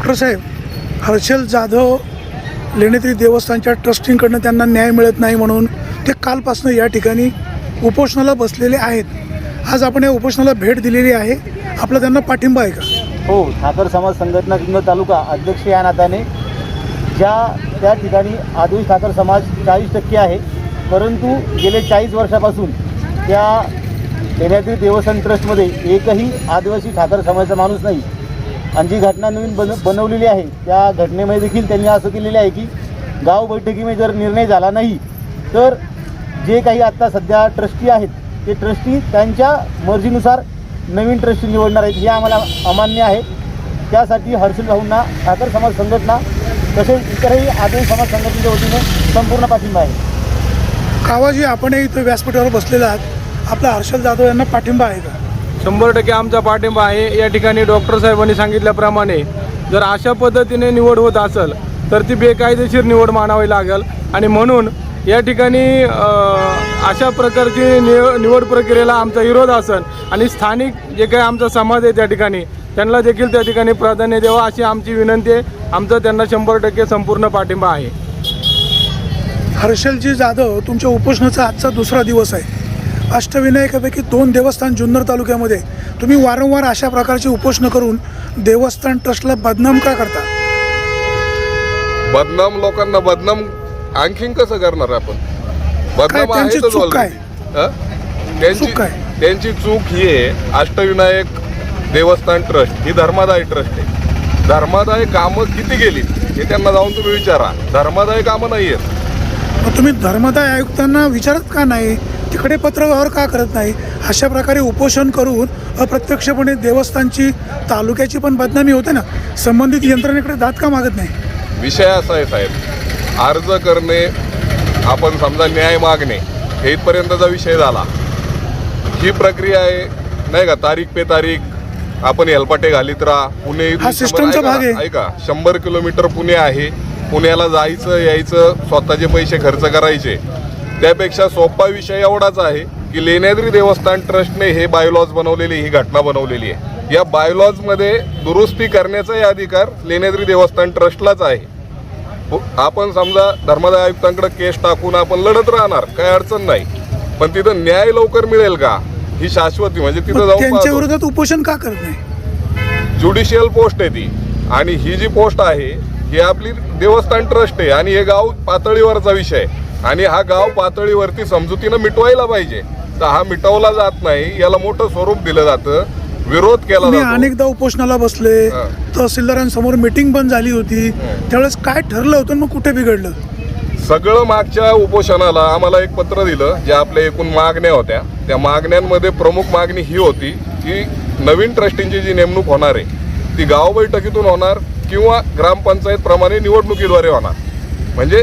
Doctor साहेब हर्षल जाधव लेणेत्री देवस्थानच्या ट्रस्टींकडनं त्यांना न्याय मिळत नाही म्हणून ते कालपासून या ठिकाणी उपोषणाला बसलेले आहेत. आज आपण या उपोषणाला भेट दिलेली आहे. आपला त्यांना पाठिंबा आहे का? हो ठाकर समाज संघटना किंवा तालुका अध्यक्ष या नात्याने ज्या त्या ठिकाणी आदिवासी ठाकर समाज चाळीस टक्के आहे. परंतु गेले चाळीस वर्षापासून त्या लेण्यात्री देवस्थान ट्रस्टमध्ये एकही आदिवासी ठाकर समाजाचा माणूस नाही. आणि जी घटना नवीन बन बनवलेली आहे त्या घटनेमध्ये देखील त्यांनी असं केलेलं आहे की गाव बैठकीमध्ये जर निर्णय झाला नाही तर जे काही आत्ता सध्या ट्रस्टी आहेत ते ट्रस्टी त्यांच्या मर्जीनुसार नवीन ट्रस्टी निवडणार आहेत हे आम्हाला अमान्य आहे. त्यासाठी हर्षल भाऊंना ठाकर समाज संघटना तसेच इतरही आदिवासी समाज संघटनेच्या वतीने संपूर्ण पाठिंबा आहे. कावाजी आपणही इथं व्यासपीठावर बसलेला आहात. आपला हर्षल जाधव यांना पाठिंबा आहे का? शंभर टक्के आमचा पाठिंबा आहे. या ठिकाणी डॉक्टर साहेबांनी सांगितल्याप्रमाणे जर अशा पद्धतीने निवड होत असेल तर ती बेकायदेशीर निवड मानावी लागेल. आणि म्हणून या ठिकाणी अशा प्रकारची निव निवड प्रक्रियेला आमचा विरोध असेल आणि स्थानिक जे काही आमचा समाज आहे त्या ठिकाणी त्यांना देखील त्या ठिकाणी प्राधान्य द्यावं अशी आमची विनंती आहे. आमचा त्यांना शंभर टक्के संपूर्ण पाठिंबा आहे. हर्षलजी जाधव तुमच्या उपोषणाचा आजचा दुसरा दिवस आहे. अष्टविनायकापैकी दोन देवस्थान जुन्नर तालुक्यामध्ये. तुम्ही वारंवार अशा प्रकारची उपोषणं करून देवस्थान ट्रस्टला बदनाम का करता? बदनाम लोकांना बदनाम आणखीन कसं करणार आपण? बदनाम त्यांची आहेतच चूक already. हं? त्यांची चूक काय? त्यांची चूक ही आहे अष्टविनायक देवस्थान ट्रस्ट. ही धर्मादाय ट्रस्ट आहे. धर्मादाय कामं किती गेली हे त्यांना जाऊन तुम्ही विचारा. धर्मादाय कामं नाही आहेत मग तुम्ही धर्मदाय आयुक्तांना विचारत का नाही? तिकडे पत्रव्यवहार का करत नाही? अशा प्रकारे उपोषण करून अप्रत्यक्षपणे देवस्थानची तालुक्याची पण बदनामी होते ना? संबंधित यंत्रणेकडे दात का मागत नाही? विषय असा आहे साहेब. अर्ज करणे आपण समजा न्याय मागणे हे इथपर्यंतचा विषय झाला. ही प्रक्रिया आहे नाही का? तारीख पे तारीख आपण हेलपाटे घालीत राहा. पुणे सिस्टमचा भाग आहे. ऐका. शंभर किलोमीटर पुणे आहे. पुण्याला जायचं यायचं स्वतःचे पैसे खर्च करायचे. त्यापेक्षा सोपा विषय एवढाच आहे की लेण्याद्री देवस्थान ट्रस्टने हे बायोलॉज बनवलेली ही घटना बनवलेली आहे. या बायोलॉजमध्ये दुरुस्ती करण्याचाही अधिकार लेण्याद्री देवस्थान ट्रस्टलाच आहे. हो- आपण समजा धर्मादाय आयुक्तांकडे केस टाकून आपण लढत राहणार काही अडचण नाही. पण तिथं न्याय लवकर मिळेल का? ही शाश्वती म्हणजे तिथं जाऊन. विरोधात उपोषण का करत नाही? ज्युडिशियल पोस्ट आहे ती. आणि ही जी पोस्ट आहे ही आपली देवस्थान ट्रस्ट आहे. आणि हे गाव पातळीवरचा विषय आहे. आणि हा गाव पातळीवरती समजुतीनं मिटवायला पाहिजे. तर हा मिटवला जात नाही याला मोठं स्वरूप दिलं जातं विरोध केला अनेकदा उपोषणाला बसले. तहसीलदारांसमोर मिटिंग पण झाली होती. त्यावेळेस काय ठरलं होतं मग कुठे बिघडलं? सगळं मागच्या उपोषणाला आम्हाला एक पत्र दिलं ज्या आपल्या एकूण मागण्या होत्या. त्या मागण्यांमध्ये प्रमुख मागणी ही होती की नवीन ट्रस्टींची जी नेमणूक होणार आहे ती गाव बैठकीतून होणार किंवा ग्रामपंचायत प्रमाणे निवडणुकीद्वारे होणार. म्हणजे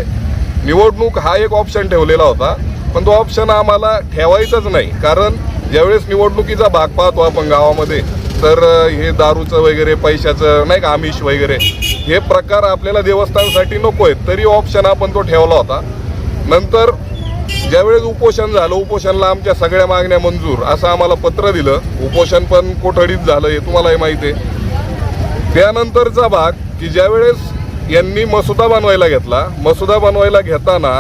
निवडणूक हा एक ऑप्शन ठेवलेला होता. पण तो ऑप्शन आम्हाला ठेवायचाच नाही. कारण ज्यावेळेस निवडणुकीचा भाग पाहतो आपण गावामध्ये तर हे दारूचं वगैरे पैशाचं नाही का आमिष वगैरे हे प्रकार आपल्याला देवस्थानासाठी नको आहेत. तरी ऑप्शन आपण तो ठेवला होता. नंतर ज्यावेळेस उपोषण झालं उपोषणला आमच्या सगळ्या मागण्या मंजूर असं आम्हाला पत्र दिलं. उपोषण पण कोठडीत झालं हे तुम्हालाही माहिती आहे. त्यानंतरचा भाग की ज्यावेळेस यांनी मसुदा बनवायला घेतला. मसुदा बनवायला घेताना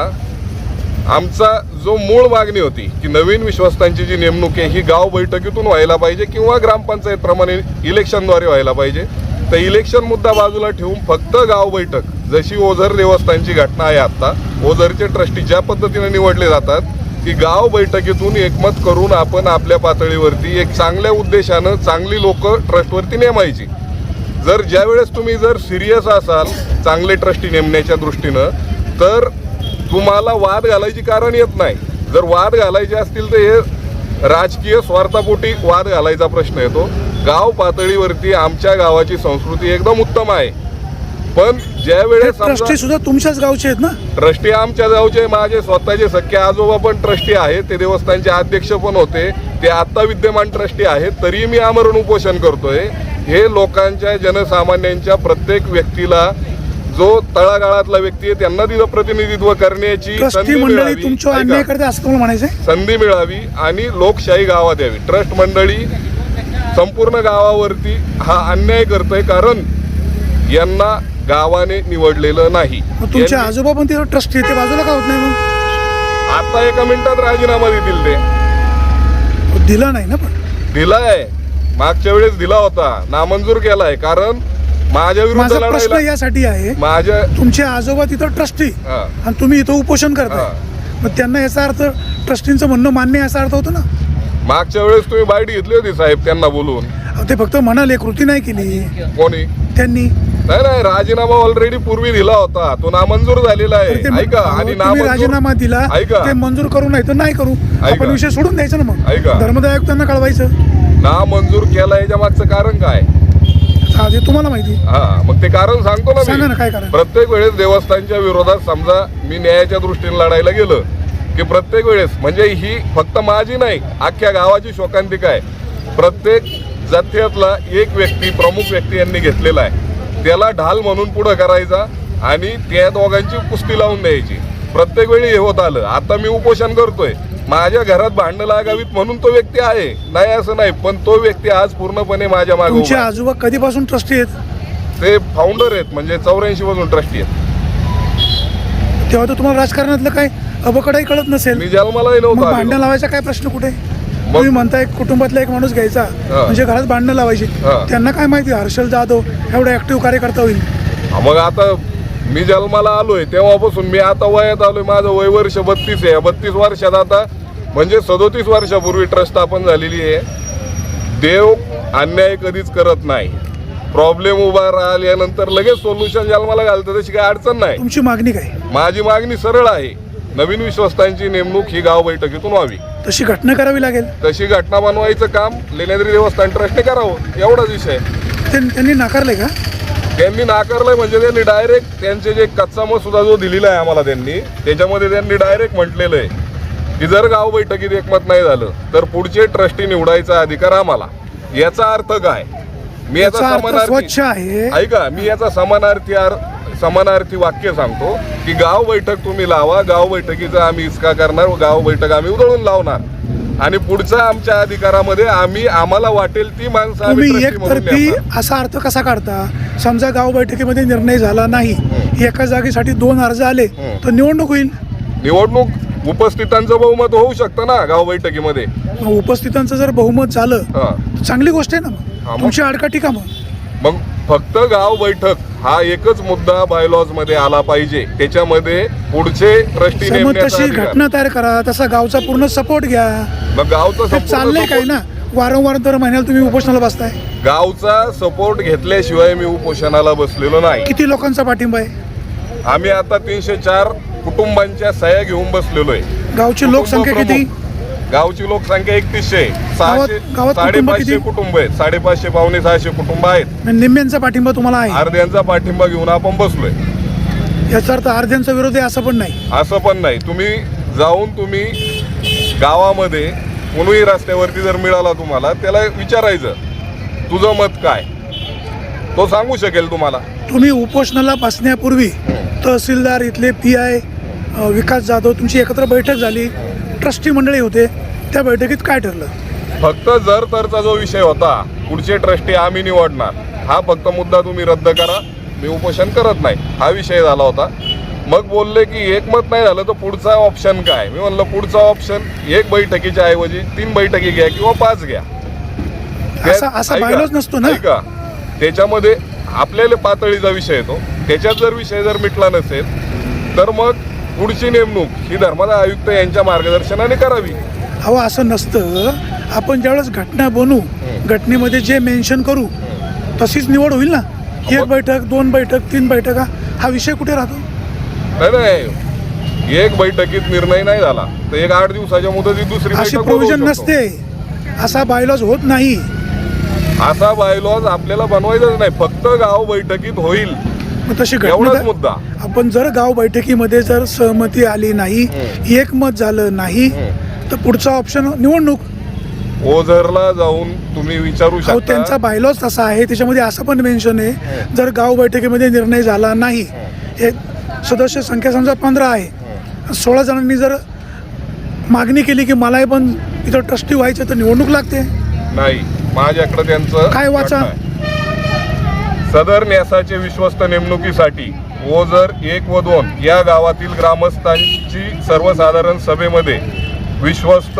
आमचा जो मूळ मागणी होती की नवीन विश्वस्तांची जी नेमणूक आहे ही गाव बैठकीतून व्हायला पाहिजे किंवा ग्रामपंचायतप्रमाणे इलेक्शनद्वारे व्हायला पाहिजे. तर इलेक्शन मुद्दा बाजूला ठेवून फक्त गाव बैठक जशी ओझर देवस्थानची घटना आहे आता ओझरचे ट्रस्टी ज्या पद्धतीने निवडले जातात की गाव बैठकीतून एकमत करून आपण आपल्या पातळीवरती एक चांगल्या उद्देशानं चांगली लोक ट्रस्टवरती नेमायची. जर ज्यावेळेस तुम्ही जर सिरियस असाल चांगले ट्रस्टी नेमण्याच्या दृष्टीनं तर तुम्हाला वाद घालायची कारण येत नाही. जर वाद घालायचे असतील तर हे राजकीय स्वार्थापोटी वाद घालायचा प्रश्न येतो. गाव पातळीवरती आमच्या गावाची संस्कृती एकदम उत्तम आहे. पण ज्या वेळेस ट्रस्टी सुद्धा तुमच्याच गावचे आहेत ना? ट्रस्टी आमच्या गावचे माझे स्वतःचे सख्खे आजोबा पण ट्रस्टी आहेत ते देवस्थानचे अध्यक्ष पण होते ते आता विद्यमान ट्रस्टी आहेत तरी मी आमरण उपोषण करतोय. हे लोकांच्या जनसामान्यांच्या प्रत्येक व्यक्तीला जो तळागाळातला व्यक्ती आहे त्यांना तिथं प्रतिनिधित्व करण्याची संधी मंडळी मिळावी. तुमच्या संधी मिळावी आणि लोकशाही गावात यावी ट्रस्ट मंडळी संपूर्ण गावावरती हा अन्याय करतोय कारण यांना गावाने निवडलेलं नाही. मग तुमचे यांनी- आजोबा पण तिथं ट्रस्टी ते बाजूला का होत नाही मग? आता एका मिनिटात राजीनामा देतील ते. दिला नाही ना पण. दिलाय. मागच्या वेळेस दिला होता. नामंजूर केलाय. कारण माझ्या विरुद्ध माझा प्रश्न लढायला यासाठी आहे. माझ्या तुमचे आजोबा तिथं ट्रस्टी हा. आणि तुम्ही इथं उपोषण करताय. हा. मग त्यांना याचा अर्थ ट्रस्टींचं म्हणणं मान्य याचा अर्थ होतो ना? मागच्या वेळेस तुम्ही बाईट घेतली होती साहेब त्यांना बोलून. अहो, ते फक्त म्हणाले कृती नाही केली. कोणी? त्यांनी. नाही नाही राजीनामा ऑलरेडी पूर्वी दिला होता. तो नामंजूर झालेला तर ते आहे ऐका अहो, आणि तुम्ही राजीनामा दिला ऐका. ते मंजूर करू नाही तर नाही करू. आपण. विषय सोडून द्यायचा ना मग. ऐका. धर्मदाय आयुक्तांना कळवायचं. नामंजूर केला याच्या मागचं कारण काय? हा ते तुम्हाला माहिती. हा मग ते कारण सांगतो ना सांगा ना, काय कारण? प्रत्येक वेळेस देवस्थानच्या विरोधात समजा मी न्यायाच्या दृष्टीने लढायला गेलं की प्रत्येक वेळेस म्हणजे ही फक्त माझी नाही अख्ख्या गावाची शोकांतिका आहे. प्रत्येक जथ्यातला एक व्यक्ती प्रमुख व्यक्ती यांनी घेतलेला आहे. त्याला ढाल म्हणून पुढं करायचा आणि त्या दोघांची कुस्ती लावून द्यायची. प्रत्येक वेळी हे होत आलं. आता मी उपोषण करतोय. माझ्या घरात भांडणं लागावीत म्हणून तो व्यक्ती आहे. नाही असं नाही पण तो व्यक्ती आज पूर्णपणे माझ्या मागे तुमचे उभा आहे. आजोबा कधीपासून ट्रस्टी आहेत? ते फाउंडर आहेत म्हणजे चौऱ्याऐंशी पासून ट्रस्टी आहेत. तेव्हा तर तुम्हाला राजकारणातलं काय अबकडाही कळत नसेल. मी जन्मालाही मग नव्हतो भांडणं आलेलो. लावायचा काय प्रश्न कुठे? तुम्ही म्हणताय कुटुंबातला एक माणूस घ्यायचा. म्हणजे घरात भांडणं लावायची. हा. त्यांना काय माहिती हर्षल जाधव एवढा ऍक्टिव्ह कार्यकर्ता होईल. मग आता मी जन्माला आलोय तेव्हापासून मी आता वयात आलोय. माझं वय वर्ष बत्तीस आहे. बत्तीस वर्षात आता म्हणजे सदोतीस वर्षापूर्वी ट्रस्ट स्थापन झालेली आहे. देव अन्याय कधीच करत नाही. प्रॉब्लेम उभा राहिल्यानंतर लगेच सोल्युशन जन्माला घालतं तशी काही अडचण नाही. तुमची मागणी काय? माझी मागणी सरळ आहे. नवीन विश्वस्तांची नेमणूक ही गाव बैठकीतून व्हावी. तशी घटना करावी लागेल? तशी घटना बनवायचं काम लेण्याद्री देवस्थान ट्रस्टने करावं. एवढाच विषय त्यांनी नाकारले का? त्यांनी नाकारलंय म्हणजे त्यांनी डायरेक्ट त्यांचे जे कच्चा मसुदा जो दिलेला आहे आम्हाला त्यांनी त्याच्यामध्ये त्यांनी डायरेक्ट म्हटलेलं आहे की जर गाव बैठकीत एकमत नाही झालं तर पुढचे ट्रस्टी निवडायचा अधिकार आम्हाला. याचा अर्थ काय? मी याचा समानार्थी ऐका मी याचा समानार्थी समानार्थी वाक्य सांगतो की गाव बैठक तुम्ही लावा गाव बैठकीचा आम्ही इसका करणार गाव बैठक आम्ही उधळून लावणार. आणि पुढच्या आमच्या अधिकारामध्ये आम्ही आम्हाला वाटेल ती माणसं तुम्ही नेमणार. असा अर्थ कसा काढता? समजा गाव बैठकीमध्ये निर्णय झाला नाही एका जागेसाठी दोन अर्ज आले. तर निवडणूक होईल. निवडणूक उपस्थितांचं बहुमत होऊ शकतं ना गाव बैठकीमध्ये? उपस्थितांचं जर बहुमत झालं चांगली गोष्ट आहे ना तुमची आडकाठी का मग? मग फक्त गाव बैठक हा एकच मुद्दा बायलॉजमध्ये आला पाहिजे. त्याच्यामध्ये पुढचे ट्रस्टी तशी घटना तयार करा तसा गावचा पूर्ण सपोर्ट घ्या. मग गावचा चाललंय काय ना? वारंवार दर महिन्याला तुम्ही उपोषणाला बसताय. गावचा सपोर्ट घेतल्याशिवाय मी उपोषणाला बसलेलो नाही. किती लोकांचा पाठिंबा आहे? आम्ही आता तीनशे चार कुटुंबांच्या सह्या घेऊन बसलेलो आहे. गावची लोकसंख्या किती. गावची लोकसंख्या एकतीसशे. सहाशे गावात- साडेपाचशे? कुटुंब आहेत. साडेपाचशे पावणे सहाशे कुटुंब आहेत. म्हणजे निम्म्यांचा पाठिंबा तुम्हाला आहे. अर्ध्यांचा पाठिंबा घेऊन आपण बसलोय. याचा अर्थ अर्ध्यांचा विरोध आहे असं पण नाही. असं पण नाही. तुम्ही जाऊन तुम्ही गावामध्ये कोणीही रस्त्यावरती जर मिळाला तुम्हाला त्याला विचारायचं तुझं मत काय? तो सांगू शकेल तुम्हाला. तुम्ही उपोषणाला बसण्यापूर्वी तहसीलदार इथले पी आय विकास जाधव तुमची एकत्र बैठक झाली. ट्रस्टी मंडळी होते त्या बैठकीत काय ठरलं? फक्त जर तरचा जो विषय होता पुढचे ट्रस्टी आम्ही निवडणार हा फक्त मुद्दा तुम्ही रद्द करा मी उपोषण करत नाही हा विषय झाला होता. मग बोलले की एकमत नाही झालं तर पुढचा ऑप्शन काय? मी म्हणलं पुढचा ऑप्शन एक बैठकीच्या ऐवजी तीन बैठकी घ्या किंवा पाच घ्या. नसतो ना? ऐका. त्याच्यामध्ये आपल्याला पातळीचा विषय येतो. त्याच्यात जर विषय जर मिटला नसेल तर मग पुढची नेमणूक ही धर्मादाय आयुक्त यांच्या मार्गदर्शनाने करावी. अहो असं नसतं. आपण ज्यावेळेस घटना बनवू घटनेमध्ये जे मेन्शन करू तशीच निवड होईल ना? एक बैठक दोन बैठक तीन बैठका हा विषय कुठे राहतो? नाही नाही. एक बैठकीत निर्णय नाही झाला. तर एक आठ दिवसाच्या मुदतीत दुसरी अशी बैठक बोलवू प्रोव्हिजन शकतो. नसते. असा बायलॉज होत नाही. असा बायलॉज आपल्याला बनवायचाच नाही. फक्त गाव बैठकीत होईल. मग तशी एवढाच घटना मुद्दा. आपण जर गाव बैठकीमध्ये जर सहमती आली नाही एकमत झालं नाही तर पुढचा ऑप्शन निवडणूक. ओझरला जाऊन तुम्ही विचारू अहो शकता. त्यांचा बायलॉज तसा आहे त्याच्यामध्ये असं पण मेन्शन आहे जर गाव बैठकीमध्ये निर्णय झाला नाही एक सदस्य संख्या समजा पंधरा आहे सोळा जणांनी जर मागणी केली की मलाही पण इथं ट्रस्टी व्हायचं तर निवडणूक लागते. नाही माझ्याकडे त्यांचं काय वाचा? आहे. सदर न्यासाचे विश्वस्त नेमणुकीसाठी ओझर एक व दोन या गावातील ग्रामस्थांची सर्वसाधारण सभेमध्ये विश्वस्त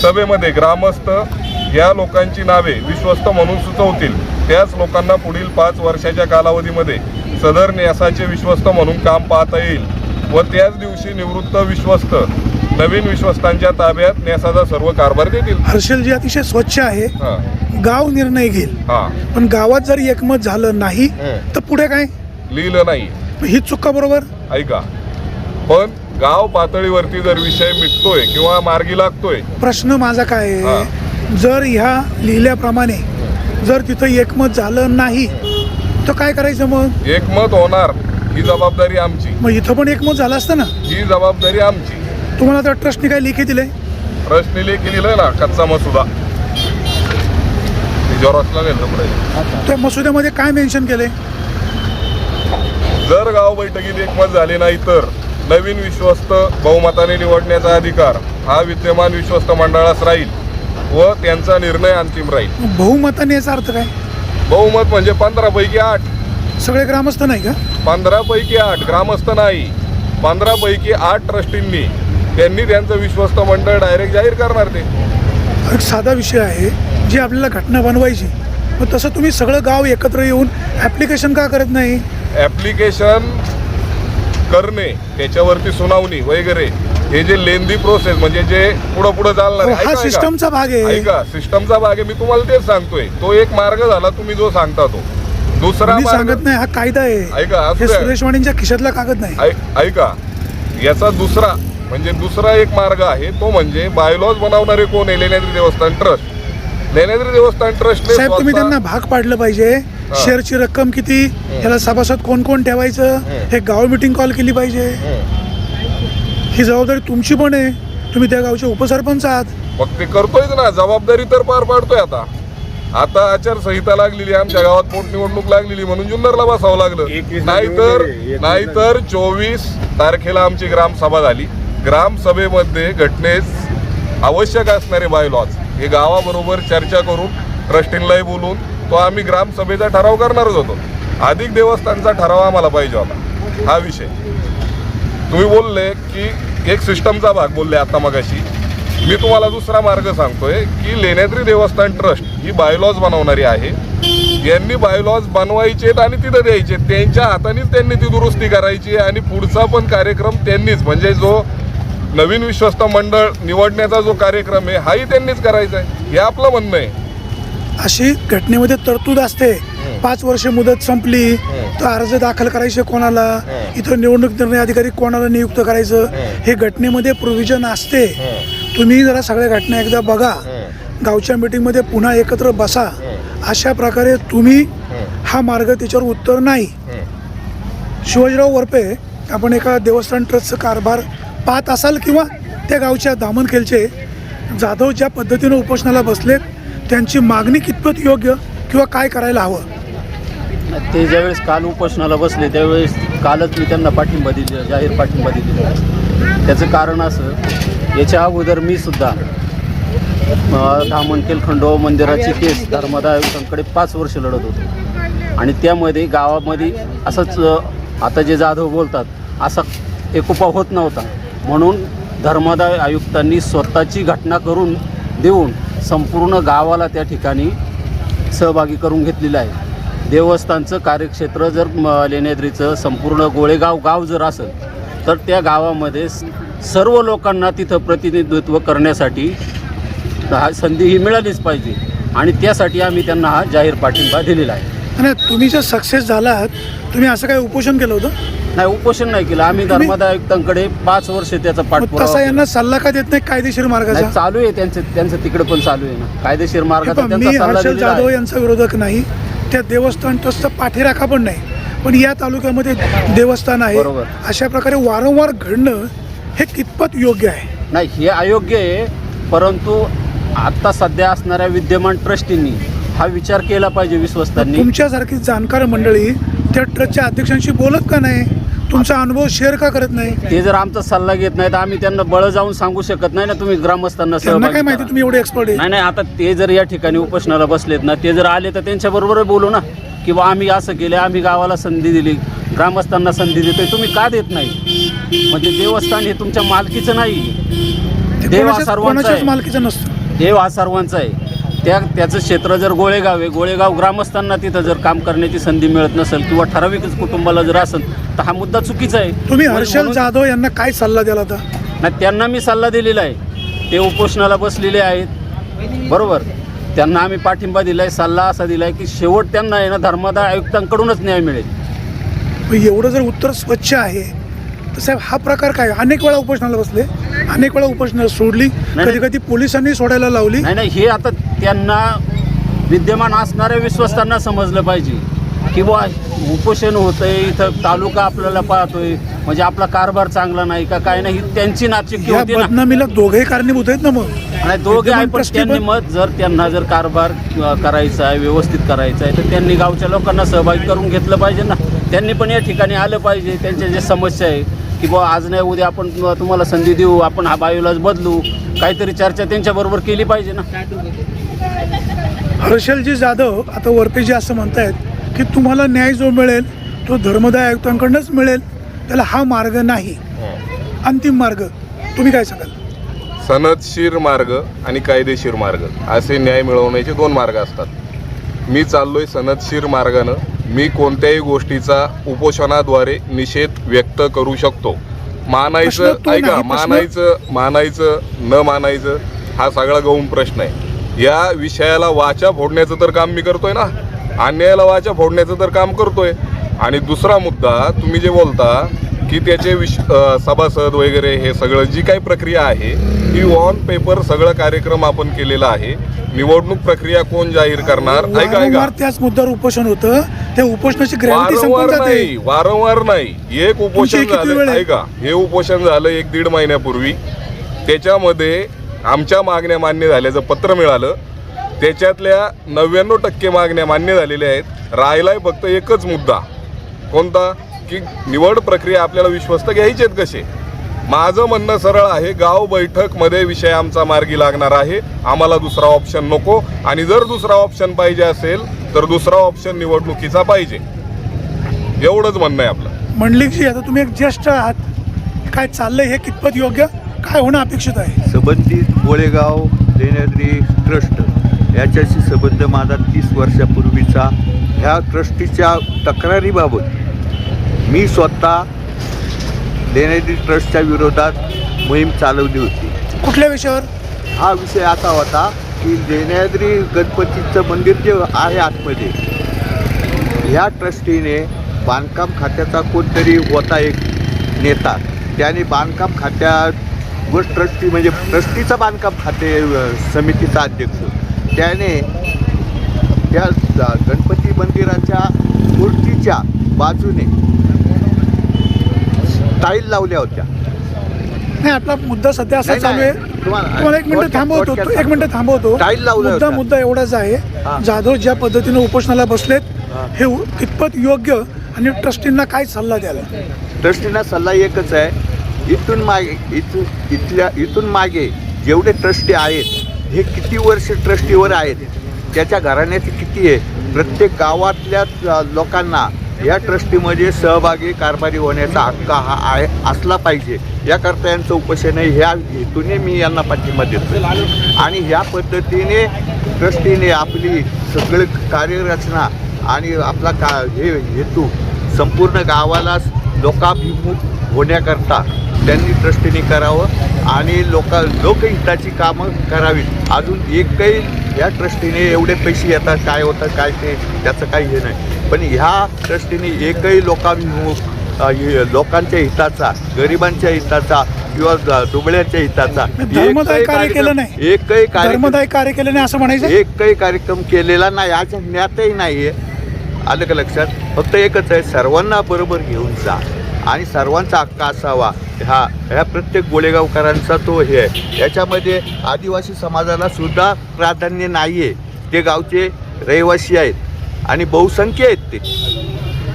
सभेमध्ये ग्रामस्थ या लोकांची नावे विश्वस्त म्हणून सुचवतील. त्याच लोकांना पुढील पाच वर्षाच्या कालावधीमध्ये सदर न्यासाचे विश्वस्त म्हणून काम पाहता येईल व त्याच दिवशी निवृत्त विश्वस्त नवीन विश्वस्तांच्या ताब्यात न्यासाचा सर्व कारभार देतील. हर्षलजी अतिशय स्वच्छ आहे. गाव निर्णय घेईल. पण गावात जर एकमत झालं नाही. तर पुढे काय? लिहिलं नाही. ही चुका बरोबर? ऐका. पण गाव पातळीवरती जर विषय मिटतोय किंवा मार्गी लागतोय. प्रश्न माझा काय आहे? जर ह्या लिहिल्याप्रमाणे जर तिथं एकमत झालं नाही तर काय करायचं मग? एकमत होणार ही जबाबदारी आमची. मग इथं पण एकमत झालं असतं ना? ही जबाबदारी आमची. तुम्हाला तर ट्रस्टने काय लिखी दिले प्रश्न लेखी लिहिलंय ना कच्चा मसुदा. जॉरॉसला नेलं पुढे. त्या मसुद्यामध्ये काय मेन्शन केले जर गाव बैठकीत एकमत झाले नाही तर नवीन विश्वस्त बहुमताने निवडण्याचा अधिकार हा विद्यमान विश्वस्त मंडळास राहील व त्यांचा निर्णय अंतिम राहील. बहुमताने याचा अर्थ काय? बहुमत म्हणजे पंधरा पैकी आठ. सगळे ग्रामस्थ नाही का? पंधरा पैकी आठ. ग्रामस्थ नाही. पंधरा पैकी आठ ट्रस्टींनी त्यांनी त्यांचं विश्वस्त मंडळ डायरेक्ट जाहीर करणार ते. एक साधा विषय आहे जी आपल्याला घटना बनवायची मग तसं तुम्ही सगळं गाव एकत्र येऊन ॲप्लिकेशन का करत नाही? ॲप्लिकेशन करणे त्याच्यावरती सुनावणी वगैरे हे जे लेंदी प्रोसेस म्हणजे जे पुढं पुढं चालणार आहे. हा ऐका, ऐका. सिस्टमचा भाग आहे. ऐका सिस्टमचा भाग आहे मी तुम्हाला तेच सांगतोय. तो एक मार्ग झाला तुम्ही जो सांगता तो. दुसरा मी मार्ग सांगत नाही हा कायदा आहे. ऐका, असू हे द्या. सुरेश वाणींच्या खिशातला कागद नाही. ऐ- ऐका. याचा दुसरा म्हणजे दुसरा एक मार्ग आहे तो म्हणजे बायलॉज बनवणारे कोण आहे? लेण्याद्री देवस्थान ट्रस्ट. लेण्याद्री देवस्थान ट्रस्ट साहेब तुम्ही त्यांना भाग पाडलं पाहिजे. शेअरची रक्कम किती? याला सभासद कोण कोण ठेवायचं हे गाव मिटिंग कॉल केली पाहिजे. ही जबाबदारी तुमची पण आहे. तुम्ही त्या गावचे उपसरपंच आहात. मग ते करतोयच ना. जबाबदारी तर पार पाडतोय आता. आता आचारसंहिता लागलेली आमच्या गावात पोटनिवडणूक लागलेली म्हणून जुन्नरला बसावं लागलं. नाहीतर नाहीतर चोवीस तारखेला आमची ग्रामसभा झाली. ग्रामसभेमध्ये घटनेस आवश्यक असणारे बायलॉज हे गावाबरोबर चर्चा करून ट्रस्टींनाही बोलून तो आम्ही ग्रामसभेचा ठराव करणारच होतो. अधिक देवस्थानचा ठराव आम्हाला पाहिजे होता. हा विषय. तुम्ही बोलले की एक सिस्टमचा भाग बोलले आता मगाशी. मी तुम्हाला दुसरा मार्ग सांगतोय की लेण्याद्री देवस्थान ट्रस्ट ही बायलॉज बनवणारी आहे. यांनी बायलॉज बनवायचे आणि तिथं द्यायचे त्यांच्या हातानेच त्यांनी ती दुरुस्ती करायची आणि पुढचा पण कार्यक्रम त्यांनीच. म्हणजे जो नवीन विश्वस्त मंडळ निवडण्याचा जो कार्यक्रम आहे हाही त्यांनीच करायचा आहे. हे आपलं म्हणणं आहे. अशी घटनेमध्ये तरतूद असते. पाच वर्ष मुदत संपली तर अर्ज दाखल करायचे कोणाला? इथं निवडणूक निर्णय अधिकारी कोणाला नियुक्त करायचं? हे घटनेमध्ये प्रोव्हिजन असते. तुम्ही जरा सगळ्या घटना एकदा बघा. गावच्या मीटिंगमध्ये पुन्हा एकत्र बसा. अशा प्रकारे तुम्ही हा मार्ग त्याच्यावर उत्तर नाही. शिवाजीराव वरपे आपण एका देवस्थान ट्रस्टचं कारभार पाहत असाल किंवा त्या गावच्या दामनखेलचे जाधव ज्या पद्धतीनं उपोषणाला बसलेत त्यांची मागणी कितपत योग्य किंवा काय करायला हवं? ते ज्यावेळेस काल उपोषणाला बसले त्यावेळेस कालच मी त्यांना पाठिंबा दिली जाहीर पाठिंबा दिलेला त्याचं कारण असं याच्या अगोदर मी सुद्धा अं, धामणकेल खंडोबा मंदिराची केस धर्मदा आयुक्तांकडे पाच वर्ष लढत होतो. आणि त्यामध्ये गावामध्ये असंच आता जे जाधव बोलतात असा एकोपा होत नव्हता. म्हणून धर्मदाय आयुक्तांनी स्वतःची घटना करून देऊन संपूर्ण गावाला त्या ठिकाणी सहभागी करून घेतलेलं आहे. देवस्थानचं कार्यक्षेत्र जर म- लेण्याद्रीचं संपूर्ण गोळेगाव गाव जर असेल तर त्या गावामध्ये सर्व लोकांना तिथं प्रतिनिधित्व करण्यासाठी हा संधी ही मिळालीच पाहिजे आणि त्यासाठी आम्ही त्यांना हा जाहीर पाठिंबा दिलेला आहे. आणि तुम्ही जर सक्सेस झालात तुम्ही असं काय उपोषण केलं होतं? नाही उपोषण नाही केलं. आम्ही तुम्ही- धर्मदाय आयुक्तांकडे पाच वर्ष त्याचा मग पाठपुरावा तसा. यांना सल्ला का देत नाही कायदेशीर नाही मार्गाचा चालू आहे त्यांचं त्यांचं तिकडे पण चालू आहे ना. कायदेशीर हे मार्गाचा पहा, त्यांचा मी सल्ला हर्षल दिलेला जाधव आहे यांचा विरोधक नाही. त्या देवस्थान ट्रस्टचा पाठीराखा पण नाही. पण या तालुक्यामध्ये देवस्थान आहे. बरोबर. अशा प्रकारे वारंवार घडणं हे कितपत योग्य आहे? नाही हे अयोग्य आहे परंतु आता सध्या असणाऱ्या विद्यमान ट्रस्टींनी हा विचार केला पाहिजे विश्वस्तांनी तुमच्यासारखी जाणकार मंडळी त्या ट्रस्टच्या अध्यक्षांशी बोलत का नाही? तुमचा अनुभव शेअर का करत नाही? ते जर आमचा सल्ला घेत नाही तर आम्ही त्यांना बळ जाऊन सांगू शकत नाही ना तुम्ही ग्रामस्थांना त्यांना सहभागी काय माहिती करा. तुम्ही एवढे एक्सपर्ट आहे. नाही नाही आता ते जर या ठिकाणी उपोषणाला बसलेत ना ते जर आले तर त्यांच्या बरोबर बोलू ना की बा आम्ही असं केलं आम्ही गावाला संधी दिली ग्रामस्थांना संधी देतोय तुम्ही का देत नाही? म्हणजे देवस्थान हे तुमच्या मालकीचं नाही. ते देव हा कोणाच्याच सर्वांचा कोणाच्याच आहे. मालकीचं नसतं. देव हा सर्वांचा आहे. त्या त्याचं क्षेत्र जर गोळेगाव आहे गोळेगाव ग्रामस्थांना तिथं जर काम करण्याची संधी मिळत नसेल किंवा ठराविकच कुटुंबाला जर असेल तर हा मुद्दा चुकीचा आहे. तुम्ही हर्षल म्हणून- जाधव यांना काय सल्ला द्याल आता? नाही त्यांना मी सल्ला दिलेला आहे. ते उपोषणाला बसलेले आहेत. बरोबर. त्यांना आम्ही पाठिंबा दिला आहे सल्ला असा दिला आहे की शेवट त्यांना आहे ना धर्मादाय आयुक्तांकडूनच न्याय मिळेल. मग एवढं जर उत्तर स्वच्छ आहे तर साहेब हा प्रकार काय? अनेक वेळा उपोषणाला बसले अनेक वेळा उपोषणाला सोडली. कधी कधी पोलिसांनी सोडायला लावली. नाही नाही हे आता त्यांना विद्यमान असणाऱ्या विश्वस्तांना समजलं पाहिजे. की बुवा उपोषण होतंय इथं तालुका आपल्याला पाहतोय म्हणजे आपला कारभार चांगला नाही का काय नाही ही त्यांची नाचिकी होती ना. बदनामीला दोघेही कारणीभूत आहेत ना मग. आणि दोघे आहे पण त्यांनी मत जर त्यांना जर कारभार करायचा आहे व्यवस्थित करायचा आहे तर त्यांनी गावच्या लोकांना सहभागी करून घेतलं पाहिजे ना. त्यांनी पण या ठिकाणी आलं पाहिजे त्यांच्या जे समस्या आहे की बुवा आज नाही उद्या आपण तुम- तुम्हाला संधी देऊ आपण हा बायोलाच बदलू काहीतरी चर्चा त्यांच्याबरोबर केली पाहिजे ना. हर्षलजी जाधव आता वरपेजी असं म्हणतायत की तुम्हाला न्याय जो मिळेल तो धर्मदाय आयुक्तांकडूनच मिळेल. त्याला हा मार्ग नाही. अंतिम मार्ग. तुम्ही काय सांगाल? सनदशीर मार्ग आणि कायदेशीर मार्ग. असे न्याय मिळवण्याचे दोन मार्ग असतात. मी चाललोय सनदशीर मार्गानं. मी कोणत्याही गोष्टीचा उपोषणाद्वारे निषेध व्यक्त करू शकतो. मानायचं ऐका मानायचं मानायचं न मानायचं हा सगळा गौण प्रश्न आहे. या विषयाला वाचा फोडण्याचं तर काम मी करतोय ना. अन्यायाला वाचा फोडण्याचं तर काम करतोय. आणि दुसरा मुद्दा तुम्ही जे बोलता की त्याचे विश सभासद वगैरे हे सगळं जी काही प्रक्रिया आहे ही ऑन पेपर सगळं कार्यक्रम आपण केलेला आहे. निवडणूक प्रक्रिया कोण जाहीर करणार? ऐका त्याच मुद्द्यावर उपोषण होतं. त्या उपोषणाची वारंवार नाही वारंवार नाही. एक उपोषण झालं आहे? ऐका. हे उपोषण झालं एक दीड महिन्यापूर्वी. त्याच्यामध्ये आमच्या मागण्या मान्य झाल्याचं पत्र मिळालं. त्याच्यातल्या नव्याण्णव टक्के मागण्या मान्य झालेल्या आहेत. राहिलाय फक्त एकच मुद्दा. कोणता? की निवड प्रक्रिया आपल्याला विश्वस्त घ्यायचे आहेत कसे माझं म्हणणं सरळ आहे गाव बैठकमध्ये विषय आमचा मार्गी लागणार आहे. आम्हाला दुसरा ऑप्शन नको. आणि जर दुसरा ऑप्शन पाहिजे असेल तर दुसरा ऑप्शन निवडणुकीचा पाहिजे. एवढंच म्हणणं आहे आपलं. मंडलिकजी आता तुम्ही एक ज्येष्ठ आहात. काय चाललंय हे कितपत योग्य? काय होणं अपेक्षित आहे? संबंधित गोळेगाव लेण्याद्री ट्रस्ट. याच्याशी संबंध माझा तीस वर्षापूर्वीचा. ह्या ट्रस्टीच्या तक्रारीबाबत मी स्वतः लेण्याद्री ट्रस्टच्या विरोधात मोहीम चालवली होती. कुठल्या विषयावर? हा विषय असा होता की लेण्याद्री गणपतीचं मंदिर जे आहे आतमध्ये ह्या ट्रस्टीने बांधकाम खात्याचा कोणतरी होता एक नेता त्याने बांधकाम खात्यात व ट्रस्टी म्हणजे ट्रस्टीचा बांधकाम खाते समितीचा अध्यक्ष. त्याने त्या गणपती मंदिराच्या मूर्तीच्या बाजूने टाईल लावल्या होत्या नाही आपला मुद्दा सध्या असा चालू आहे. तुम्हाला- एक मिनिट थांबवतो एक मिनिट थांबवतो टाईल लावल्या मुद्दा. मुद्दा एवढाच आहे. जाधव ज्या पद्धतीने उपोषणाला बसलेत हा. कितपत योग्य आणि ट्रस्टींना काय सल्ला द्याल ट्रस्टींना सल्ला एकच आहे इथून मागे इथून इथल्या इथून मागे जेवढे ट्रस्टी आहेत हे किती वर्ष ट्रस्टीवर आहेत? त्याच्या घराण्याची किती आहे? प्रत्येक गावातल्या लोकांना या ट्रस्टीमध्ये सहभागी कारभारी होण्याचा हक्क हा आहे असला पाहिजे. याकरता यांचं उपोषण आहे ह्या हेतूने मी यांना पाठिंबा देतो आणि ह्या पद्धतीने ट्रस्टीने आपली सगळी कार्यरचना आणि आपला का हे हेतू संपूर्ण गावाला लोकाभिमुख होण्याकरता त्यांनी ट्रस्टीने करावं आणि लोका लोकहिताची कामं करावीत. अजून एकही या ट्रस्टीने एवढे पैसे येतात काय होतं काय ते त्याचं काही हे नाही. पण ह्या ट्रस्टीने एकही लोकाभिमुख हे लोकांच्या हिताचा गरिबांच्या हिताचा किंवा दुबळ्याच्या हिताचा धर्मदाय एकही कार्य कार्यक्रम- केलं नाही. कार्यक्रम धर्मदाय कार्य केलं नाही असं म्हणायचं? एकही कार्यक्रम केलेला नाही. आज ज्ञातही नाही आहे आलं का लक्षात? फक्त एकच आहे सर्वांना बरोबर घेऊन जा. आणि सर्वांचा हक्क असावा. हा ह्या प्रत्येक गोळेगावकरांचा तो हे आहे. याच्यामध्ये आदिवासी समाजाला सुद्धा प्राधान्य नाही आहे ते गावचे रहिवासी आहेत. आणि बहुसंख्य आहेत ते.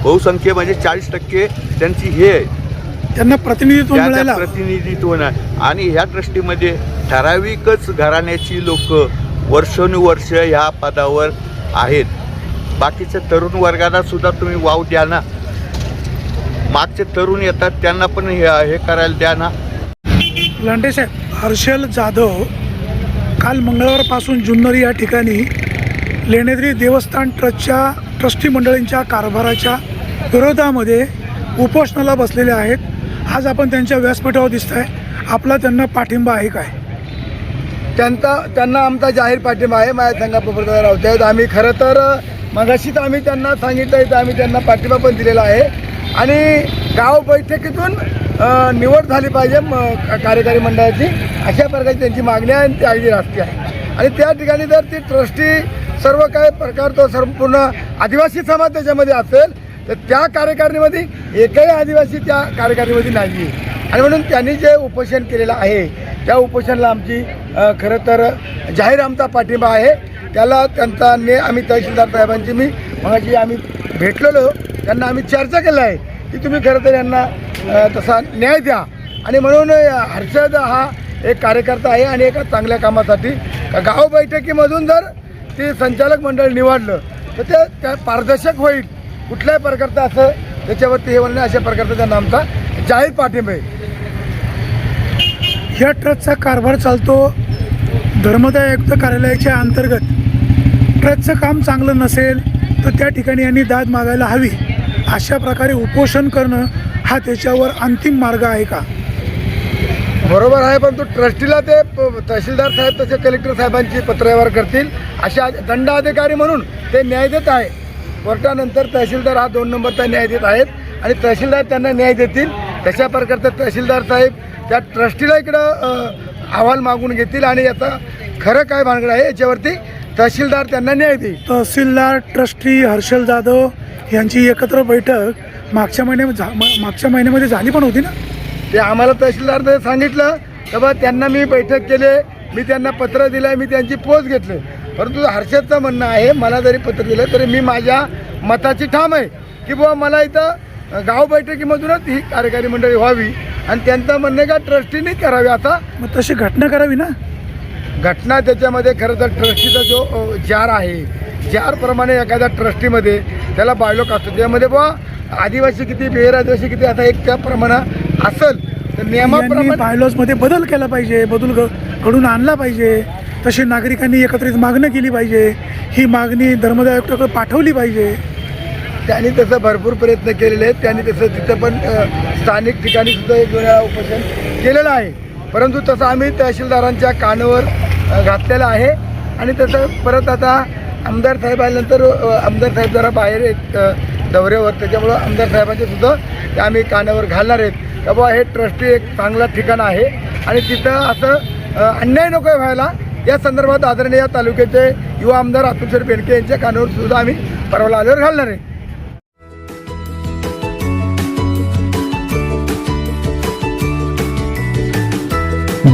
बहुसंख्य म्हणजे चाळीस टक्के त्यांची हे आहे. त्यांना प्रतिनिधित्व प्रतिनिधित्व नाही. आणि ह्या ट्रस्टीमध्ये ठराविकच घराण्याची लोक वर्षानुवर्ष ह्या पदावर आहेत. बाकीच्या तरुण वर्गाला सुद्धा तुम्ही वाव द्या ना. मागचे तरुण येतात त्यांना पण हे हे करायला द्या ना. लांडे साहेब हर्षल जाधव काल मंगळवारपासून जुन्नर या ठिकाणी लेणेद्री देवस्थान ट्रस्टच्या ट्रस्टी मंडळींच्या कारभाराच्या विरोधामध्ये उपोषणाला बसलेले आहेत. आज आपण त्यांच्या व्यासपीठावर दिसत आहे आपला त्यांना पाठिंबा आहे काय? त्यांचा त्यांना आमचा जाहीर पाठिंबा आहे. माझ्या संघा प्रवर्तक राहत आहेत आम्ही खरं तर मगाशीच आम्ही त्यांना सांगितलं आहे तर आम्ही त्यांना पाठिंबा पण दिलेला आहे. आणि गाव बैठकीतून निवड झाली पाहिजे म कार्यकारी मंडळाची. अशा प्रकारची त्यांची मागणी आहे आणि ती अगदी राष्ट्रीय आहे. आणि त्या ठिकाणी जर ती ट्रस्टी सर्व काही तो संपूर्ण आदिवासी समाज त्याच्यामध्ये असेल तर त्या कार्यकारिणीमध्ये एकही आदिवासी त्या कार्यकारिणीमध्ये नाही आहे आणि म्हणून त्यांनी जे उपोषण केलेलं आहे त्या उपोषणाला आमची खरं तर जाहीर आमचा पाठिंबा आहे. त्याला त्यांचा ने आम्ही तहसीलदार साहेबांची मी मगाशी आम्ही भेटलेलो. त्यांना आम्ही चर्चा केलं आहे की तुम्ही खरं तर यांना तसा न्याय द्या. आणि म्हणून हर्षद हा एक कार्यकर्ता आहे आणि एका चांगल्या कामासाठी. गाव बैठकीमधून जर ते संचालक मंडळ निवडलं तर ते त्या पारदर्शक होईल. कुठल्याही प्रकारचं असं त्याच्यावरती हे म्हणणं अशा प्रकारचा त्यांना आमचा जाहीर पाठिंबा आहे. या ट्रस्टचा कारभार चालतो धर्मदाय आयुक्त कार्यालयाच्या अंतर्गत. ट्रस्टचं काम चांगलं नसेल तर त्या ठिकाणी यांनी दाद मागायला हवी. अशा प्रकारे उपोषण करणं हा त्याच्यावर अंतिम मार्ग आहे का? बरोबर आहे पण तो ट्रस्टीला ते प- तहसीलदार साहेब तसे कलेक्टर साहेबांची पत्रव्यवहार करतील. अशा दंड अधिकारी म्हणून ते न्याय देत आहे. कोर्टानंतर तहसीलदार हा दोन नंबरचा न्याय देत आहेत आणि तहसीलदार त्यांना न्याय देतील. तशा प्रकारचं तहसीलदार साहेब त्या ट्रस्टीला इकडं अहवाल मागून घेतील आणि याचा खरं काय भानगड आहे याच्यावरती तहसीलदार त्यांना न्याय देईल. तहसीलदार ट्रस्टी हर्षल जाधव यांची एकत्र बैठक मागच्या महिन्या मागच्या महिन्यामध्ये झाली पण होती ना? ते आम्हाला तहसीलदारने सांगितलं तर बा त्यांना मी बैठक केले मी त्यांना पत्र दिलं मी त्यांची पोच घेतले. परंतु हर्षदचं म्हणणं आहे मला जरी पत्र दिलं तरी मी माझ्या मताची ठाम आहे. की बुवा मला इथं गाव बैठकीमधूनच ही कार्यकारी मंडळी व्हावी आणि त्यांचं म्हणणं का ट्रस्टीने करावी आता. मग तशी घटना करावी ना? घटना त्याच्यामध्ये खरं तर ट्रस्टीचा जो जार आहे जारप्रमाणे एखाद्या ट्रस्टीमध्ये त्याला बायलोक असतो. त्यामध्ये बुवा आदिवासी किती बेर आदिवासी किती आता एक त्याप्रमाणे असेल तर नियमाप्रमाणे बायलॉजमध्ये बदल केला पाहिजे बदल घडून आणला पाहिजे. तशी नागरिकांनी एकत्रित मागणं केली पाहिजे. ही मागणी धर्मदाय आयुक्ताकडे पाठवली पाहिजे. त्यांनी तसं भरपूर प्रयत्न केलेले आहेत. त्यांनी तसं तिथं पण स्थानिक ठिकाणी सुद्धा एक वेळा उपोषण केलेलं आहे. परंतु तसं आम्ही तहसीलदारांच्या कानावर घातलेलं आहे. आणि तसं परत आता आमदार साहेब आल्यानंतर आमदार साहेब जरा बाहेर आहेत दौऱ्यावर. त्याच्यामुळं आमदार साहेबांचे सुद्धा ते आम्ही कानावर घालणार आहेत. का बाबा हे ट्रस्टी एक चांगलं ठिकाण आहे. आणि तिथं असं अन्याय नको आहे व्हायला. या संदर्भात आदरणीय या तालुक्याचे युवा आमदार अतुल सर बेनके यांच्या कानावर सुद्धा आम्ही परवाला आल्यावर घालणार आहे.